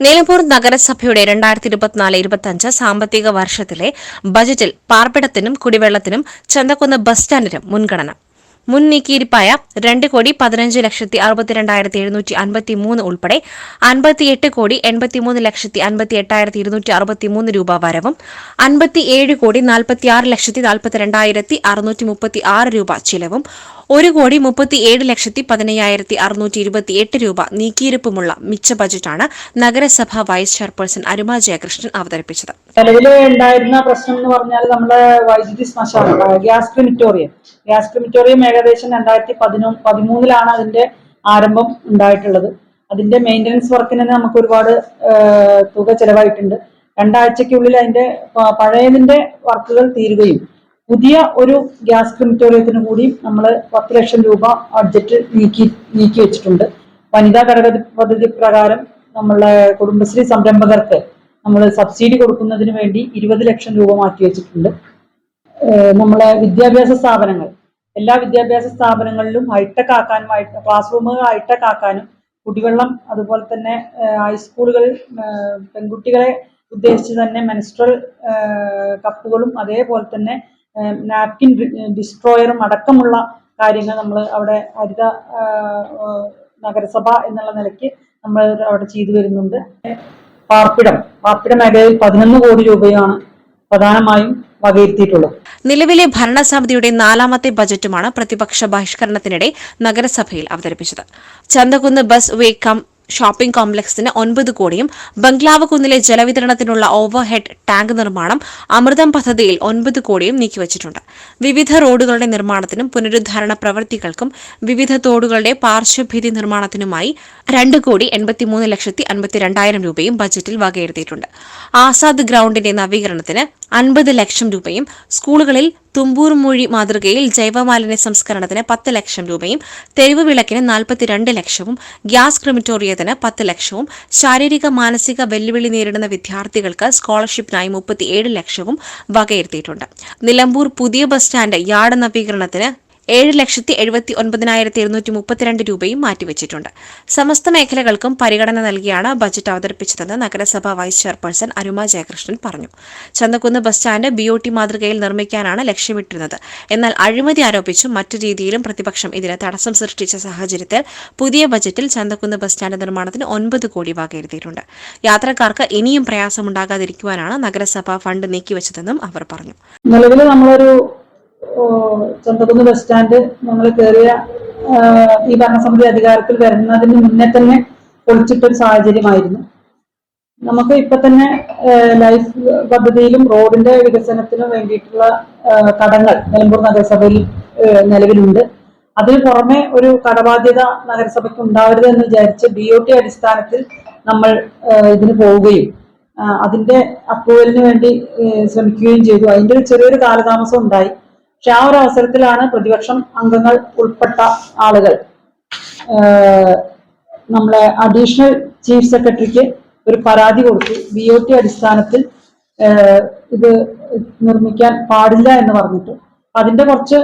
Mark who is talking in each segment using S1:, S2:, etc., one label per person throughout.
S1: നിലമ്പൂർ നഗരസഭയുടെ രണ്ടായിരത്തി ഇരുപത്തിനാല് ഇരുപത്തിയഞ്ച് സാമ്പത്തിക വർഷത്തിലെ ബജറ്റിൽ പാർപ്പിടത്തിനും കുടിവെള്ളത്തിനും ചന്തക്കുന്ന് ബസ് സ്റ്റാൻഡിനും മുൻഗണന. മുൻ നീക്കിയിരിപ്പായ രണ്ട് കോടി പതിനഞ്ച് ലക്ഷത്തി അറുപത്തിരണ്ടായിരത്തി എഴുന്നൂറ്റി അൻപത്തി മൂന്ന് ഉൾപ്പെടെ അൻപത്തിയെട്ട് കോടി എൺപത്തിമൂന്ന് ലക്ഷത്തി അൻപത്തി എട്ടായിരത്തി ഇരുന്നൂറ്റി അറുപത്തിമൂന്ന് രൂപ വരവും അൻപത്തിയേഴ് കോടി നാൽപ്പത്തിയാറ് ലക്ഷത്തി നാൽപ്പത്തിരണ്ടായിരത്തി അറുന്നൂറ്റി മുപ്പത്തി ആറ് രൂപ ചിലവും ഒരു കോടി മുപ്പത്തി ഏഴ് ലക്ഷത്തി പതിനയ്യായിരത്തി അറുന്നൂറ്റി ഇരുപത്തിയെട്ട് രൂപ നീക്കിയിരുപ്പുമുള്ള മിച്ച ബജറ്റാണ് നഗരസഭ വൈസ് ചെയർപേഴ്സൺ അരുമ ജയകൃഷ്ണൻ അവതരിപ്പിച്ചത്.
S2: നിലവിലെ ഉണ്ടായിരുന്ന പ്രശ്നം എന്ന് പറഞ്ഞാൽ നമ്മുടെ വൈദ്യുതി ശ്മശാനം ഗ്യാസ് ക്രിമിറ്റോറിയം. ഗ്യാസ് ക്രിമിറ്റോറിയം ഏകദേശം രണ്ടായിരത്തി പതിനൊ പതിമൂന്നിലാണ് അതിന്റെ ആരംഭം ഉണ്ടായിട്ടുള്ളത്. അതിന്റെ മെയിന്റനൻസ് വർക്കിന് തന്നെ നമുക്ക് ഒരുപാട് തുക ചെലവായിട്ടുണ്ട്. രണ്ടാഴ്ചക്കുള്ളിൽ അതിന്റെ പഴയതിന്റെ വർക്കുകൾ തീരുകയും പുതിയ ഒരു ഗ്യാസ് ക്രിമിറ്റോറിയത്തിന് കൂടി നമ്മൾ പത്ത് ലക്ഷം രൂപ ബഡ്ജറ്റ് നീക്കി നീക്കി വെച്ചിട്ടുണ്ട്. വനിതാ ഘടക പദ്ധതി പ്രകാരം നമ്മളെ കുടുംബശ്രീ സംരംഭകർക്ക് നമ്മൾ സബ്സിഡി കൊടുക്കുന്നതിന് വേണ്ടി ഇരുപത് ലക്ഷം രൂപ മാറ്റി വെച്ചിട്ടുണ്ട്. നമ്മളെ വിദ്യാഭ്യാസ സ്ഥാപനങ്ങൾ. എല്ലാ വിദ്യാഭ്യാസ സ്ഥാപനങ്ങളിലും ഹൈടെക് ആക്കാനും ക്ലാസ് റൂമുകൾ ഹൈടെക് ആക്കാനും കുടിവെള്ളം അതുപോലെ തന്നെ ഹൈസ്കൂളുകൾ പെൺകുട്ടികളെ ഉദ്ദേശിച്ച് തന്നെ മെൻസ്ട്രൽ കപ്പുകളും അതേപോലെ തന്നെ നാപ്കിൻ ഡിസ്ട്രോയറും അടക്കമുള്ള കാര്യങ്ങൾ നമ്മൾ അവിടെ ഹരിത നഗരസഭ എന്നുള്ള നിലയ്ക്ക് നമ്മൾ അവിടെ ചെയ്തു വരുന്നുണ്ട്. പാർപ്പിടം പാർപ്പിട മേഖലയിൽ പതിനൊന്ന് കോടി രൂപയാണ് പ്രധാനമായും
S1: നിലവിലെ ഭരണസമിതിയുടെ നാലാമത്തെ ബജറ്റുമാണ് പ്രതിപക്ഷ ബഹിഷ്കരണത്തിനിടെ നഗരസഭയിൽ അവതരിപ്പിച്ചത്. Chanthakunnu bus way cum shopping കോംപ്ലക്സിന് ഒൻപത് കോടിയും ബംഗ്ലാവ് കുന്നിലെ ജലവിതരണത്തിനുള്ള ഓവർഹെഡ് ടാങ്ക് നിർമ്മാണം അമൃതം പദ്ധതിയിൽ ഒൻപത് കോടിയും നീക്കിവച്ചിട്ടുണ്ട്. വിവിധ റോഡുകളുടെ നിർമ്മാണത്തിനും പുനരുദ്ധാരണ പ്രവൃത്തികൾക്കും വിവിധ തോടുകളുടെ പാർശ്വഭിത്തി നിർമ്മാണത്തിനുമായി രണ്ട് കോടി എൺപത്തിമൂന്ന് ലക്ഷത്തി അൻപത്തിരണ്ടായിരം രൂപയും ബജറ്റിൽ വകയിരുത്തിയിട്ടുണ്ട്. ആസാദ് ഗ്രൌണ്ടിന്റെ നവീകരണത്തിന് അൻപത് ലക്ഷം രൂപയും. സ്കൂളുകളിൽ തുമ്പൂർ മൊഴി മാതൃകയിൽ ജൈവമാലിന്യ സംസ്കരണത്തിന് പത്ത് ലക്ഷം രൂപയും തെരുവ് വിളക്കിന് നാൽപ്പത്തിരണ്ട് ലക്ഷവും ഗ്യാസ് ക്രിമിറ്റോറിയത്തിന് പത്ത് ലക്ഷവും ശാരീരിക മാനസിക വെല്ലുവിളി നേരിടുന്ന വിദ്യാർത്ഥികൾക്ക് സ്കോളർഷിപ്പിനായി മുപ്പത്തിയേഴ് ലക്ഷവും വകയിരുത്തിയിട്ടുണ്ട്. നിലമ്പൂർ പുതിയ ബസ് സ്റ്റാൻഡ് യാർഡ് നവീകരണത്തിന് ഏഴ് ലക്ഷത്തി എഴുപത്തി ഒൻപതിനായിരത്തി ഇരുന്നൂറ്റി മുപ്പത്തിരണ്ട് രൂപയും മാറ്റിവെച്ചിട്ടുണ്ട്. സമസ്ത മേഖലകൾക്കും പരിഗണന നൽകിയാണ് ബജറ്റ് അവതരിപ്പിച്ചതെന്ന് നഗരസഭാ വൈസ് ചെയർപേഴ്സൺ അരുമ ജയകൃഷ്ണൻ പറഞ്ഞു. Chanthakkunnu bus stand B O T മാതൃകയിൽ നിർമ്മിക്കാനാണ് ലക്ഷ്യമിട്ടിരുന്നത്. എന്നാൽ അഴിമതി ആരോപിച്ചും മറ്റു രീതിയിലും പ്രതിപക്ഷം ഇതിന് തടസ്സം സൃഷ്ടിച്ച സാഹചര്യത്തിൽ പുതിയ ബജറ്റിൽ ചന്തക്കുന്ന് ബസ് സ്റ്റാൻഡ് നിർമ്മാണത്തിന് ഒൻപത് കോടി വകയിരുത്തിയിട്ടുണ്ട് യാത്രക്കാർക്ക് ഇനിയും പ്രയാസമുണ്ടാകാതിരിക്കുവാനാണ് നഗരസഭ ഫണ്ട് നീക്കിവച്ചതെന്നും അവർ പറഞ്ഞു.
S2: നിലവിൽ നമ്മളൊരു ചന്തകുന്ന് ബസ് സ്റ്റാൻഡ് ഞങ്ങൾ കയറിയ ഈ ഭരണസമിതി അധികാരത്തിൽ വരുന്നതിന് മുന്നേ തന്നെ പൊളിച്ചിട്ടൊരു സാഹചര്യമായിരുന്നു. നമുക്ക് ഇപ്പൊ തന്നെ ലൈഫ് പദ്ധതിയിലും റോഡിന്റെ വികസനത്തിനും വേണ്ടിയിട്ടുള്ള കടങ്ങൾ നിലമ്പൂർ നഗരസഭയിൽ നിലവിലുണ്ട്. അതിന് പുറമെ ഒരു കടബാധ്യത നഗരസഭയ്ക്ക് ഉണ്ടാവരുത് എന്ന് വിചാരിച്ച് ബി ഒ ടി അടിസ്ഥാനത്തിൽ നമ്മൾ ഇതിന് പോവുകയും അതിന്റെ അപ്രൂവലിന് വേണ്ടി ശ്രമിക്കുകയും ചെയ്തു. അതിന്റെ ഒരു ചെറിയൊരു കാലതാമസം ഉണ്ടായി. പക്ഷെ ആ ഒരു അവസരത്തിലാണ് പ്രതിപക്ഷം അംഗങ്ങൾ ഉൾപ്പെട്ട ആളുകൾ. നമ്മളെ അഡീഷണൽ ചീഫ് സെക്രട്ടറിക്ക് ഒരു പരാതി കൊടുത്തു. ബി ഒ ടി അടിസ്ഥാനത്തിൽ ഇത് നിർമ്മിക്കാൻ പാടില്ല എന്ന് പറഞ്ഞിട്ട്. അതിന്റെ കുറച്ച്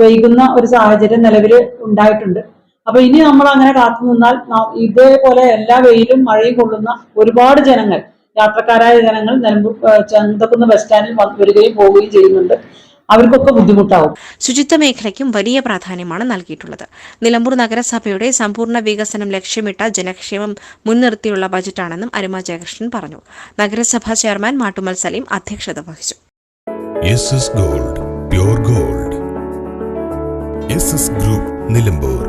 S2: വൈകുന്ന ഒരു സാഹചര്യം നിലവിൽ ഉണ്ടായിട്ടുണ്ട്. അപ്പൊ ഇനി നമ്മൾ അങ്ങനെ കാത്തു നിന്നാൽ ഇതേപോലെ എല്ലാ വെയിലും മഴയും കൊള്ളുന്ന ഒരുപാട് ജനങ്ങൾ യാത്രക്കാരായ ജനങ്ങൾ നിലമ്പൂർ ചന്തക്കുന്ന് ബസ് സ്റ്റാൻഡിൽ വരികയും പോവുകയും ചെയ്യുന്നുണ്ട്. അവർക്കൊക്കെ ബുദ്ധിമുട്ടാവും.
S1: ശുചിത്വ മേഖലയ്ക്കും വലിയ പ്രാധാന്യമാണ് നൽകിയിട്ടുള്ളത്. നിലമ്പൂർ നഗരസഭയുടെ സമ്പൂർണ വികസനം ലക്ഷ്യമിട്ട ജനക്ഷേമം മുൻനിർത്തിയുള്ള ബജറ്റാണെന്നും അരുമ ജയകൃഷ്ണൻ പറഞ്ഞു. നഗരസഭാ ചെയർമാൻ മാട്ടുമൽ സലീം അധ്യക്ഷത വഹിച്ചു.
S3: Gold pure gold. Group Nilambur.